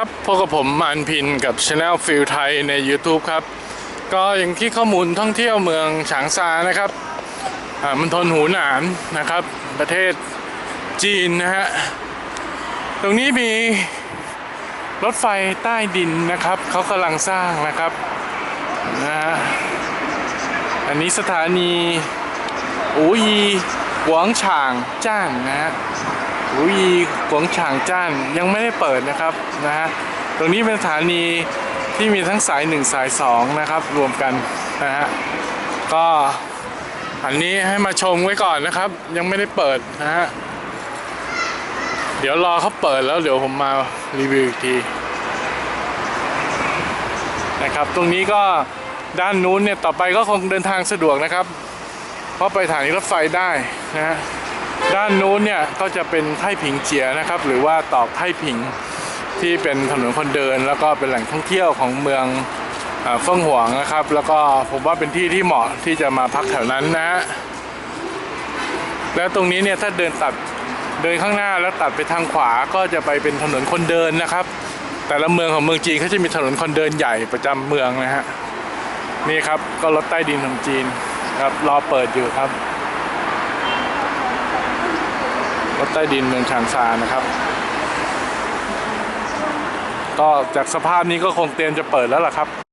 ครับพบกับผมมานพินกับช anel ฟิลไทยใน YouTube ครับ ก็อย่างที่ข้อมูลท่องเที่ยวเมืองฉางซานะครับอ่ามันทนหูหนานนะครับ ประเทศจีนนะฮะ ตรงนี้มีรถไฟใต้ดินนะครับ เขากำลังสร้างนะครับนะฮะอันนี้สถานีอูยีหวงฉางจ้านนะฮะ หูยีกวงฉางจ้านยังไม่ได้เปิดนะครับนะฮะตรงนี้เป็นสถานีที่มีทั้งสาย 1 สาย 2 นะครับ รวมกันนะฮะก็อันนี้ให้มาชมไว้ก่อนนะครับ ยังไม่ได้เปิดนะฮะเดี๋ยวรอเขาเปิดแล้วเดี๋ยวผมมารีวิวอีกทีนะครับตรงนี้ก็ด้านนู้นเนี่ยต่อไปก็คงเดินทางสะดวกนะครับ เพราะไปสถานีรถไฟได้นะฮะ ด้านนู้นเนี่ยก็จะเป็นไท่ผิงเจียนะครับ หรือว่าตอกไท่ผิงที่เป็นถนนคนเดิน แล้วก็เป็นแหล่งท่องเที่ยวของเมืองเอ่อเฟิ่งหวงนะครับ แล้วก็ผมว่าเป็นที่ที่เหมาะที่จะมาพักแถวนั้นนะฮะแล้วตรงนี้เนี่ยถ้าเดินตัดเดินข้างหน้าแล้วตัดไปทางขวาก็จะไปเป็นถนนคนเดินนะครับ แต่ละเมืองของเมืองจีนเขาจะมีถนนคนเดินใหญ่ประจำเมืองนะฮะนี่ครับก็รถใต้ดินของจีนครับรอเปิดอยู่ครับ ร ถใต้ดินเมืองชางซานะครับ ก็จากสภาพนี้ก็คงเตรียมจะเปิดแล้วล่ะครับ